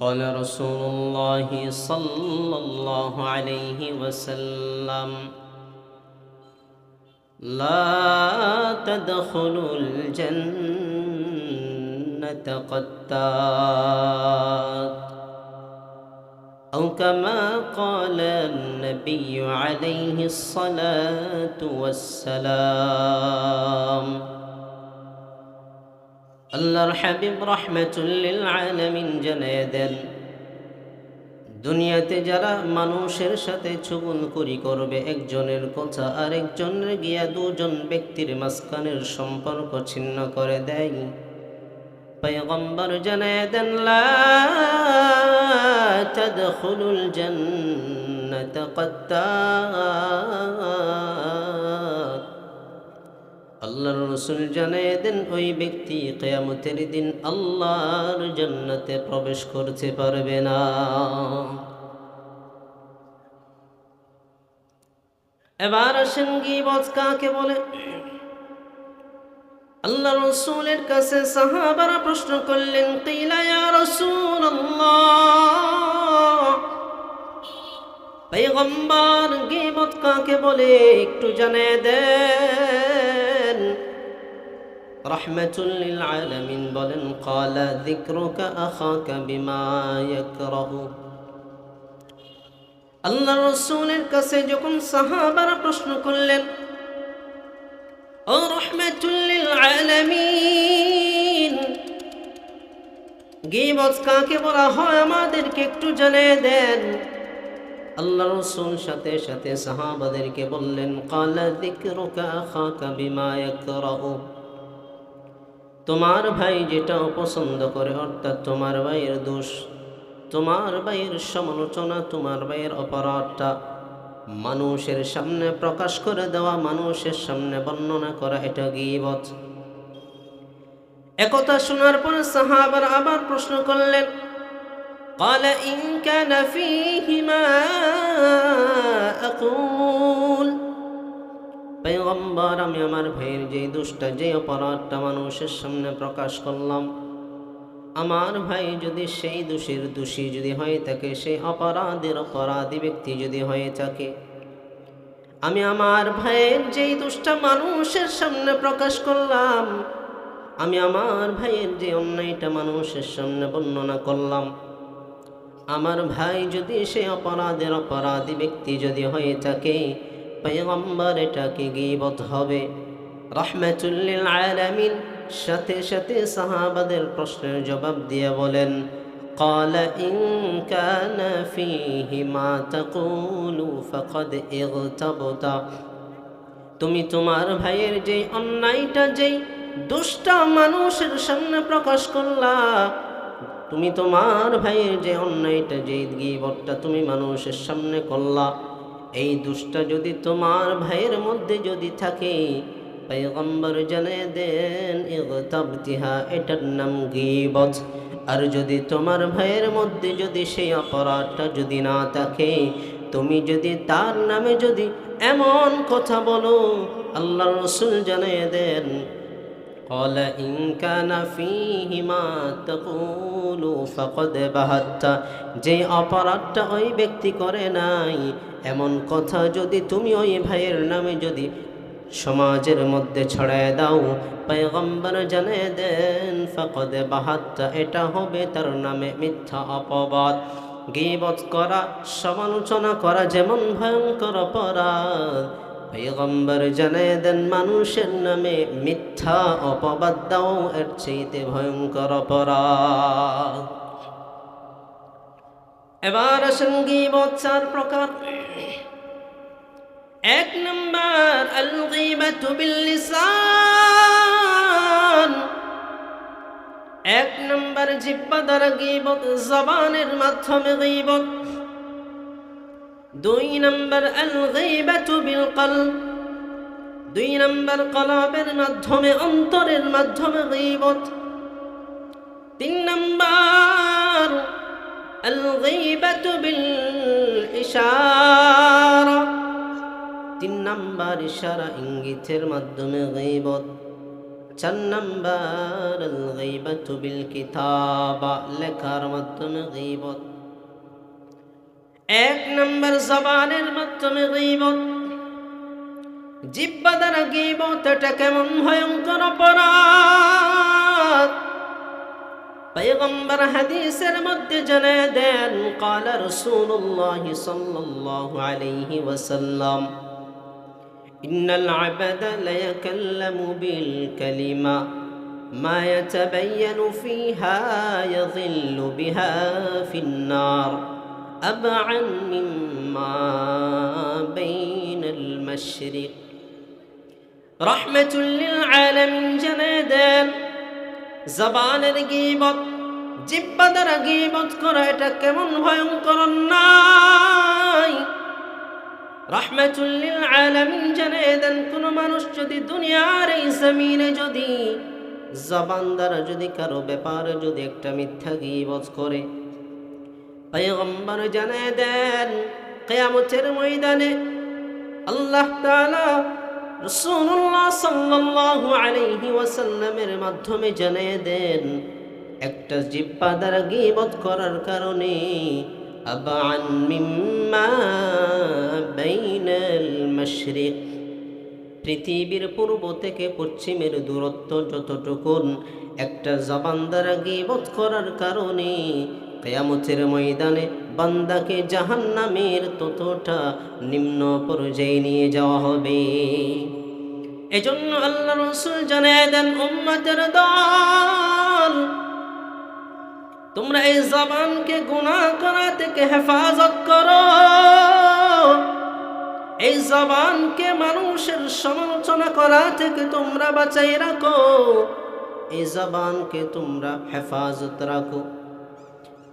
قال رسول الله صلى الله عليه وسلم لا تدخلوا الجنة قتات. أو كما قال النبي عليه الصلاة والسلام আল্লাহর হাবিব রহমাতুল্লিল আলামিন জানিয়ে দেন দুনিয়াতে যারা মানুষের সাথে চুগুল করি করবে একজনের কথা আরেকজনের গিয়া দুজন ব্যক্তির মাঝখানের সম্পর্ক ছিন্ন করে দেয় পয়গম্বর জানিয়ে দেন লা তাদখুলুল জান্নাত قتات আল্লাহর রসুল জানিয়ে দেন, ওই ব্যক্তি কেয়ামতের দিন আল্লাহর জান্নাতে প্রবেশ করতে পারবে না। এবার আসেন গিবত কাকে বলে? আল্লাহ রসুলের কাছে সাহাবারা প্রশ্ন করলেন, কিলা ইয়া রসুল পেগম্বর গিবত কাকে বলে একটু জানে দেন। রহমতুল্লিল আলামিন বলেন, কালা যিকরুকা আখাকা বিমা ইয়াকরাহু। আল্লাহ রসুলের কাছে যখন সাহাবারা প্রশ্ন করলেন, ও রহমতুল্লিল আলামিন, গিবত কাকে বলা হয় আমাদেরকে একটু জানিয়ে দেন। আল্লাহ রসুল সাথে সাথে সাহাবাদেরকে বললেন, কালা যিকরুকা আখাকা বিমা ইয়াকরাহু। তোমার ভাই যেটা অপছন্দ করে অর্থাৎ তোমার ভাইয়ের দোষ তোমার ভাইয়ের সমালোচনা তোমার ভাইয়ের অপরাধটা মানুষের সামনে প্রকাশ করে দেওয়া মানুষের সামনে বর্ণনা করা এটা গিবত একথা শোনার পরে সাহাবার আবার প্রশ্ন করলেন قال إن كان فيه ما أقول পেগম্বর আমি আমার ভাইয়ের যে দুষ্টা যে অপরাধটা মানুষের সামনে প্রকাশ করলাম, আমার ভাই যদি সেই দোষীর দোষী যদি হয়ে থাকে, সেই অপরাধের অপরাধী ব্যক্তি যদি হয়ে থাকে, আমি আমার ভাইয়ের যেই দোষটা মানুষের সামনে প্রকাশ করলাম, আমি আমার ভাইয়ের যে অন্যায়টা মানুষের সামনে বর্ণনা করলাম, আমার ভাই যদি সে অপরাধের অপরাধী ব্যক্তি যদি হয়ে থাকে পেগম্বর এটাকে গিবত হবে রহমাতুল্লিল আলামিন সাথে সাথে সাহাবাদের প্রশ্নের জবাব দিয়ে বলেন قال إن كان فيه ما تقول فقد اغتبت তুমি তোমার ভাইয়ের যে অন্যায়টা যেই দুষ্টা মানুষের সামনে প্রকাশ করলা তুমি তোমার ভাইয়ের যে অন্যায়টা যে গিবটটা তুমি মানুষের সামনে করলা এই দুষ্টা যদি তোমার ভাইয়ের মধ্যে যদি থাকে, পয়গম্বর জানে দেন ইগতাবতিহা এটার নাম গিবত। আর যদি তোমার ভাইয়ের মধ্যে যদি সেই অপরাধটা যদি না থাকে, তুমি যদি তার নামে যদি এমন কথা বলো আল্লাহ রসুল জানিয়ে দেন قال إن كان فيه ما تقول فقد بهت যে অপরাধটা ওই ব্যক্তি করে নাই এমন কথা যদি তুমি ওই ভাইয়ের নামে যদি সমাজের মধ্যে ছড়ায় দাও পয়গম্বর জানে দেন ফকদে বাহাত্তা এটা হবে তার নামে মিথ্যা অপবাদ গিবত করা সমালোচনা করা যেমন ভয়ঙ্কর অপরাধ পৈগম্বর জানিয়ে দেন মানুষের নামে মিথ্যা অপবাদ দাও, এর চেয়েতে ভয়ঙ্কর অপরাধ। এবার আসেন গিবত চার প্রকার। এক নম্বর এক নম্বর, জিব্বা দ্বারা গিবত জবানের মাধ্যমে গিবত দুই নম্বর আল কলব দুই নম্বর কলবের মাধ্যমে, অন্তরের মাধ্যমে গীবত তিন নম্বর আল গীবাতু বিল তিন নম্বর ইশারা ইঙ্গিতের মাধ্যমে গীবত চার নাম্বার গীবত বিল কিতাবা লেখার মাধ্যমে গীবত এক নম্বর জবানের মাধ্যমে গীবত জিব্বা দ্বারা গীবত এটা কেমন ভয়ঙ্কর অপরাধ পয়গম্বর হাদিসের মধ্যে জানায় দেন قال رسول الله صلى الله عليه وسلم إن العبد ليكلم بالكلمة ما يتبين فيها يضل بها في النار أبعا مما بين المشرق رحمة للعالمين جنادان জবানের গিবত জিব্বা দ্বারা গিবত করা এটা কেমন ভয়ঙ্কর নাই রহমাতুল্লিল আলামিন জানে দেন কোন মানুষ যদি দুনিয়ার এই জমিনে যদি জবান দ্বারা যদি কারো ব্যাপারে যদি একটা মিথ্যা গিবত করে পয়গম্বর জানে দেন, কেয়ামতের ময়দানে আল্লাহ তাআলা রসুল্লাহ সাল্লাল্লাহু আলাইহি ওয়াসাল্লামের মাধ্যমে জানিয়ে দেন, একটা জিব্বা দ্বারা গীবত করার কারণে আবান মিম্মা বাইনাল মাশরিক, পৃথিবীর পূর্ব থেকে পশ্চিমের দূরত্ব যতটুকুন, একটা জবান দ্বারা গীবত করার কারণে কেয়ামতের ময়দানে বান্দাকে জাহান্নামের ততটা নিম্ন পর্যায়ে নিয়ে যাওয়া হবে। এজন্য আল্লাহ রসুল জানায় দেন, উম্মতের দল, তোমরা এই জবানকে গুনাহ করা থেকে হেফাজত করো। এই জবানকে মানুষের সমালোচনা করা থেকে তোমরা বাঁচাই রাখো। এই জবানকে তোমরা হেফাজত রাখো।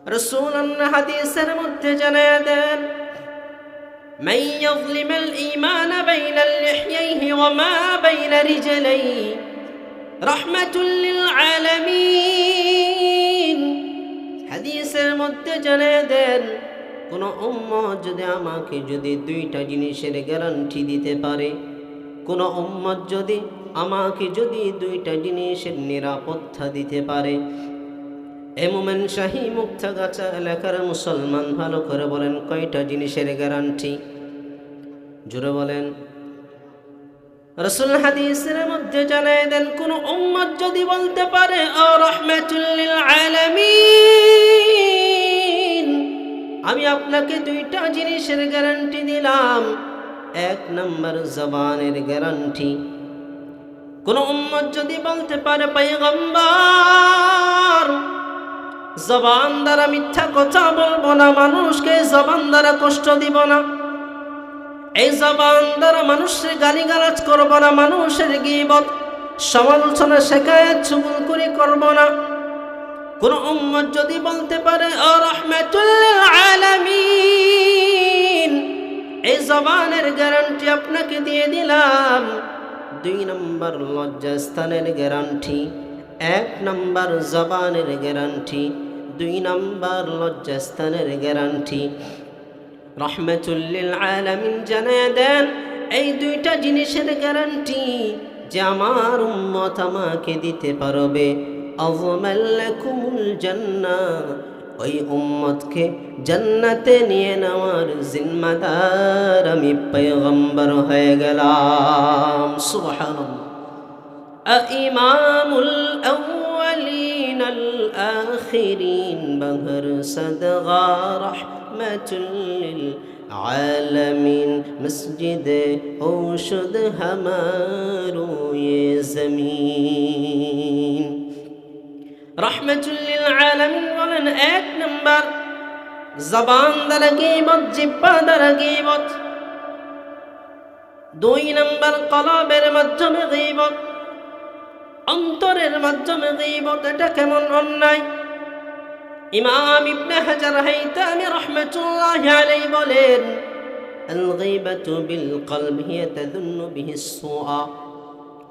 রসুল হাদিসের মধ্যে জানিয়ে দেন من يظلم الإيمان بين اللحييه وما بين رجليه رحمة للعالمين হাদিসের মধ্যে জানিয়ে দেন কোন উম্মত যদি আমাকে যদি দুইটা জিনিসের গ্যারান্টি দিতে পারে কোন উম্মত যদি আমাকে যদি দুইটা জিনিসের নিরাপত্তা দিতে পারে এমোমেন শাহী মুক্তা গাছা এলাকার মুসলমান? ভালো করে বলেন, কয়টা জিনিসের গ্যারান্টি জুড়ে বলেন। রসুল হাদিসের মধ্যে জানাই দেন, কোন উম্মত যদি বলতে পারে ও রহমাতুল্লিল আলামিন আমি আপনাকে দুইটা জিনিসের গ্যারান্টি দিলাম। এক নম্বর জবানের গ্যারান্টি কোন উম্মত যদি বলতে পারে পাইগম্বর জবান দ্বারা মিথ্যা কথা বলব না, মানুষকে জবান দ্বারা কষ্ট দিব না। এই জবান দ্বারা মানুষের গালিগালাজ করব না, মানুষের গিবত সমালোচনা শেখায় চুগুল করে করব না। কোন উম্মত যদি বলতে পারে, ও আলামিন, এই জবানের গ্যারান্টি আপনাকে দিয়ে দিলাম। দুই নম্বর লজ্জাস্থানের গ্যারান্টি, এক নম্বর জবানের গ্যারান্টি দুই নম্বর লজ্জাস্থানের গ্যারান্টি। রহমতুল্লিল আলামিন জানায় দেন, এই দুইটা জিনিসের গ্যারান্টি যে আমার উম্মত আমাকে দিতে পারবে। অজমাল্লাকুমুল জান্না ওই উম্মতকে জান্নাতে নিয়ে নেওয়ার জিম্মাদার আমি পয়গম্বর হয়ে গেলাম। সুবহানাল্লাহ। ইমামুল الآخرين بهر صدغى رحمة للعالمين مسجد أوشد همارو ये زمین রহমতুল্লিল আলমিন বলেন এক নম্বর জবান দ্বারা গিবত জিব্বা দ্বারা গিবত দুই নম্বর কলবের মাধ্যমে গিবত অন্তরের মাধ্যমে গিবত এটা কেমন অন্যায়। ইমাম ইবনে হাজার হাইতামি রহমাতুল্লাহ আলাইহি বলেন আল গিবাতু বিল কলব হিয়া তাদুন্নু বিহি সুআ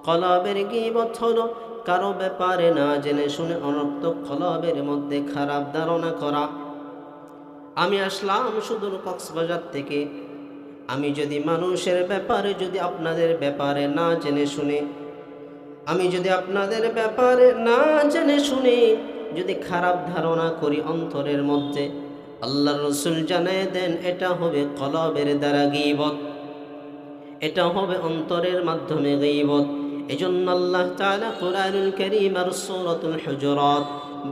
কলবের গিবত হলো কারও ব্যাপারে না জেনে শুনে অনর্থ কলবের মধ্যে খারাপ ধারণা করা। আমি আসলাম শুধু কক্সবাজার থেকে। আমি যদি মানুষের ব্যাপারে যদি আপনাদের ব্যাপারে না জেনে শুনে আমি যদি আপনাদের ব্যাপারে না জেনে শুনে, যদি খারাপ ধারণা করি অন্তরের মধ্যে আল্লাহ রসুল জানায় দেন, এটা হবে কলবের দ্বারা গিবত। এটা হবে অন্তরের মাধ্যমে গিবত। এজন্য আল্লাহ তাআলা কোরআনুল কারীম আর সূরাতুল হুজুরাত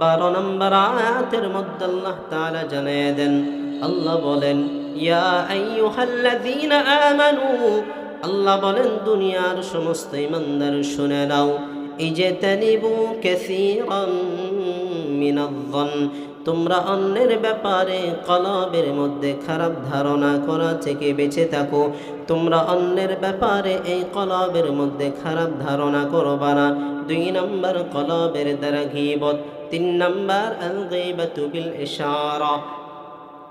12 নম্বর আয়াতের মধ্যে আল্লাহ তাআলা জানিয়ে দেন। আল্লাহ বলেন, ইয়া আইয়ুহাল্লাযীনা আমানু আল্লাহ বলেন, দুনিয়ার সমস্ত ইমানদার শুনে নাও। ইজতানিবু কাসীরাম মিনায-যন তোমরা অন্যের ব্যাপারে কলবের মধ্যে খারাপ ধারণা করা থেকে বেঁচে থাকো। তোমরা অন্যের ব্যাপারে এই কলবের মধ্যে খারাপ ধারণা করবা না। দুই নম্বর কলবের দ্বারা ঘিবত তিন নম্বর গীবাতু ইশারা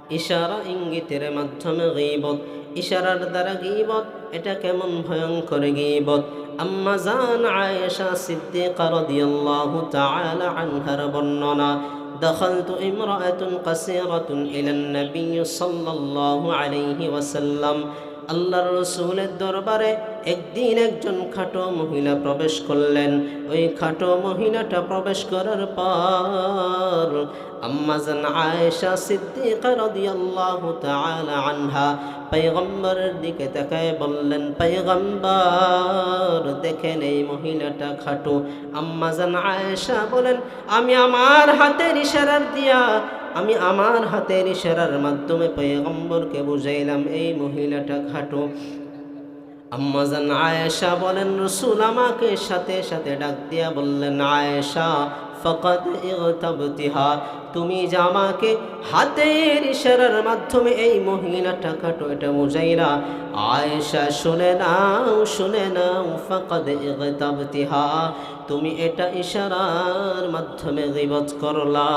ইশারা ইঙ্গিতের মাধ্যমে গীবত। ইশারার দ্বারা গীবত এটা কেমন ভয়ঙ্কর গীবত আম্মা জান আয়েশা সিদ্দিকা রাদিয়াল্লাহু তাআলা আনহার বর্ণনা دخلت امرأة قصيرة إلى النبي صلى الله عليه وسلم আল্লাহর রসুলের দরবারে একদিন একজন খাটো মহিলা প্রবেশ করলেন। ওই খাটো মহিলাটা প্রবেশ করার পর আম্মাজান আয়েশা সিদ্দিকা রাদিয়াল্লাহু তাআলা আনহা পয়গম্বরের দিকে তাকায় বললেন, পয়গম্বর, দেখেন এই মহিলাটা খাটো। আম্মাজান আয়েশা বলেন, আমি আমার হাতের ইশারার দিয়া আমি আমার হাতের ইশারার মাধ্যমে পয়গম্বরকে বুঝাইলাম, এই মহিলাটা খাটো। আম্মাজান আয়েশা বলেন, রসুল আমাকে সাথে সাথে ডাক দিয়া বললেন, আয়েশা ফকত ইগতাবতিহা, তুমি যে আমাকে হাতের ইশারার মাধ্যমে এই মহিলাটা খাটো, এটা বুঝাইরা আয়েশা, শুনে নাও শুনে নাও, ফকদ ইগতাবতিহা, তুমি এটা ইশারার মাধ্যমে গিবত করলা।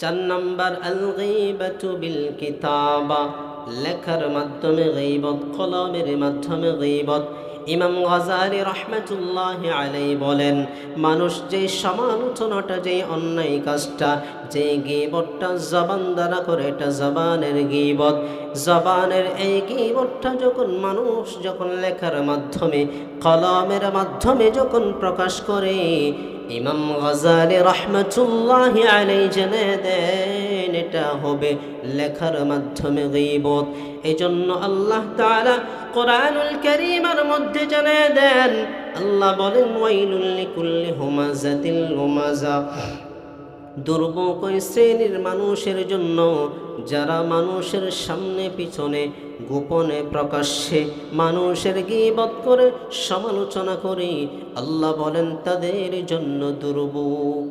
চার নম্বর আল বিল কিতাবা লেখার মাধ্যমে গীবত, কলমের মাধ্যমে গীবত। ইমাম গজালি রহমতুল্লাহ আলাই বলেন, মানুষ যে সমালোচনাটা যে অন্যায় কাজটা যে গিবতটা জবান দ্বারা করে, এটা জবানের গিবত। জবানের এই গিবতটা যখন মানুষ যখন লেখার মাধ্যমে, কলমের মাধ্যমে যখন প্রকাশ করে ইমাম গজালি রহমতুল্লাহ আলাই জেনে দেন, এটা হবে লেখার মাধ্যমে গীবত। এই জন্য আল্লাহ তাআলা কোরআনুল করিমার মধ্যে জানিয়ে দেন, আল্লাহ বলেন কুল্লি হোমাজা হুমাজাতিল হুমাজা। ওই শ্রেণির মানুষের জন্য, যারা মানুষের সামনে পিছনে গোপনে প্রকাশ্যে মানুষের গিবত করে সমালোচনা করে, আল্লাহ বলেন তাদের জন্য দুর্ভোগ।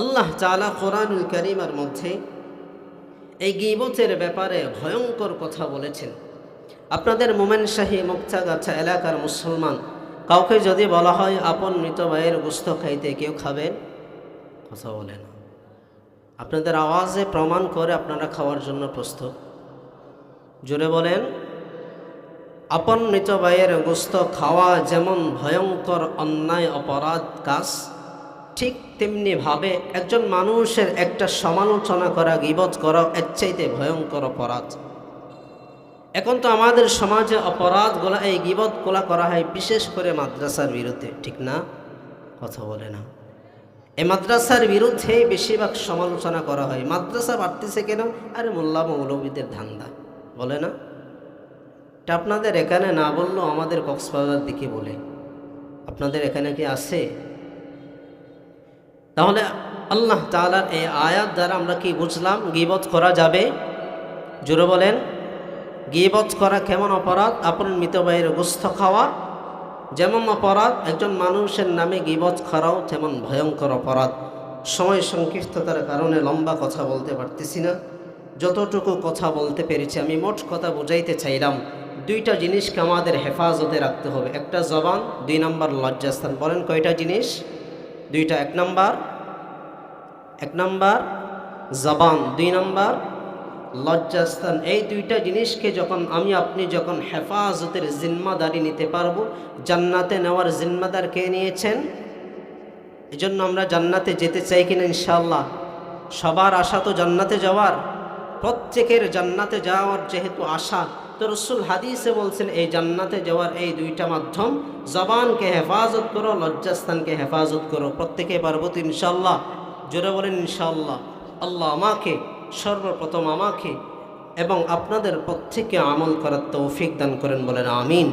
আল্লাহ চালা কোরআনুল করিমার মধ্যে এই গিবতের ব্যাপারে ভয়ঙ্কর কথা বলেছেন। আপনাদের মোমেন শাহী মুক্তাগাছা এলাকার মুসলমান, কাউকে যদি বলা হয় আপন মৃত ভাইয়ের গুস্ত খাইতে কেউ খাবেন কথা বলে না। আপনাদের আওয়াজে প্রমাণ করে আপনারা খাওয়ার জন্য প্রস্তুত। জোরে বলেন, আপন মৃত ভাইয়ের গোস্ত খাওয়া যেমন ভয়ঙ্কর অন্যায় অপরাধ কাজ, ঠিক তেমনিভাবে একজন মানুষের একটা সমালোচনা করা, গিবত করা এর চাইতে ভয়ঙ্কর অপরাধ। এখন তো আমাদের সমাজে অপরাধগুলা, এই গিবতগুলা করা হয় বিশেষ করে মাদ্রাসার বিরুদ্ধে, ঠিক না? কথা বলে না। এই মাদ্রাসার বিরুদ্ধে বেশিরভাগ সমালোচনা করা হয়। মাদ্রাসা বাড়তেছে কেন? আরে মোল্লা মৌলবীদের ধান্দা। বলে না? এটা আপনাদের এখানে না বললেও আমাদের কক্সবাজার দিকে বলে। আপনাদের এখানে কি আছে? তাহলে আল্লাহ তালার এই আয়াত দ্বারা আমরা কি বুঝলাম? গিবত করা যাবে? জোরে বলেন। গিবত করা কেমন অপরাধ? আপন মৃত ভাইয়ের গোস্ত খাওয়া যেমন অপরাধ, একজন মানুষের নামে গিবত করাও তেমন ভয়ঙ্কর অপরাধ। সময় সংক্ষিপ্ততার কারণে লম্বা কথা বলতে পারতেছি না। যতটুকু কথা বলতে পেরেছি, আমি মোট কথা বুঝাইতে চাইলাম, দুইটা জিনিসকে আমাদের হেফাজতে রাখতে হবে। একটা জবান, দুই নম্বর লজ্জাস্থান। বলেন কয়টা জিনিস? দুইটা, এক নম্বর। এক নম্বর, জবান। দুই নম্বর লজ্জাস্থান। এই দুইটা জিনিসকে যখন আমি, আপনি যখন হেফাজতের জিম্মাদারি নিতে পারব, জান্নাতে নেওয়ার জিম্মাদার কে নিয়েছেন? জন্য আমরা জান্নাতে যেতে চাই কিনা ইনশাল্লাহ সবার আশা তো জান্নাতে যাওয়ার, প্রত্যেকের জান্নাতে যাওয়ার যেহেতু আশা। তো রসুল হাদিসে বলছেন, এই জান্নাতে যাওয়ার এই দুইটা মাধ্যম, জবানকে হেফাজত করো, লজ্জাস্থানকে হেফাজত করো। প্রত্যেকে পারব তো ইনশাল্লাহ জোরে বলেন ইনশাল্লাহ আল্লাহ আমাকে সর্বপ্রথম আমাকে এবং আপনাদের প্রত্যেকে আমল করার তৌফিক দান করেন বলেন আমিন।